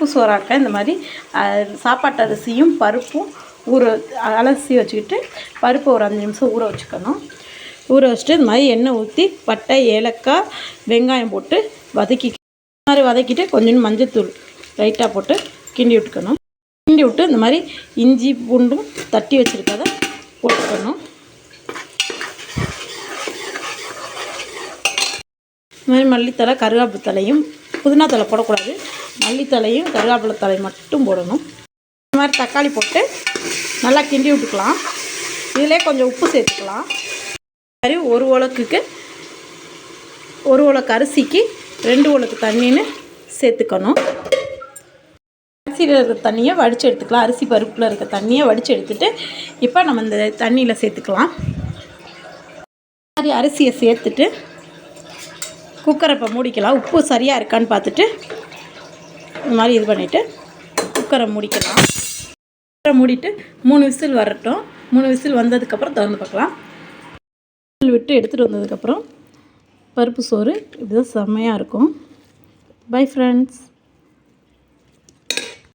பருப்பு சோறாக்க இந்த மாதிரி சாப்பாட்டு அரிசியும் பருப்பும் ஊற அலசி வச்சுக்கிட்டு பருப்பு ஒரு அஞ்சு நிமிஷம் ஊற வச்சுக்கணும். ஊற வச்சுட்டு இந்த மாதிரி எண்ணெய் ஊற்றி பட்டை ஏலக்காய் வெங்காயம் போட்டு வதக்கி இந்த மாதிரி வதக்கிட்டு கொஞ்சம் மஞ்சத்தூள் லைட்டாக போட்டு கிண்டி விட்டுக்கணும். கிண்டி விட்டு இந்த மாதிரி இஞ்சி பூண்டும் தட்டி வச்சுருக்கத போட்டுக்கணும். இந்த மாதிரி மல்லித்தலை கருவேப்பிலை தலையும் புதினா தலை போடக்கூடாது. மல்லித்தலையும் கருவேப்பிலை தலை மட்டும் போடணும். இந்த மாதிரி தக்காளி போட்டு நல்லா கிண்டி விட்டுக்கலாம். இதிலே கொஞ்சம் உப்பு சேர்த்துக்கலாம். மாதிரி ஒரு உலக்குக்கு ஒரு உலக்கு அரிசிக்கு ரெண்டு உலக்கு தண்ணின்னு சேர்த்துக்கணும். அரிசியில் இருக்கிற தண்ணியை வடித்து எடுத்துக்கலாம். அரிசி பருப்பில் இருக்க தண்ணியை வடித்து எடுத்துட்டு இப்போ நம்ம இந்த தண்ணியில் சேர்த்துக்கலாம். இந்த மாதிரி அரிசியை சேர்த்துட்டு குக்கரை இப்போ மூடிக்கலாம். உப்பு சரியாக இருக்கான்னு பார்த்துட்டு இந்த மாதிரி இது பண்ணிவிட்டு குக்கரை மூடிக்கலாம். குக்கரை மூடிட்டு மூணு விசில் வரட்டும். மூணு விசில் வந்ததுக்கப்புறம் திறந்து பார்க்கலாம். விசில் விட்டு எடுத்துகிட்டு வந்ததுக்கப்புறம் பருப்பு சோறு. இப்படிதான் செம்மையாக இருக்கும். Bye friends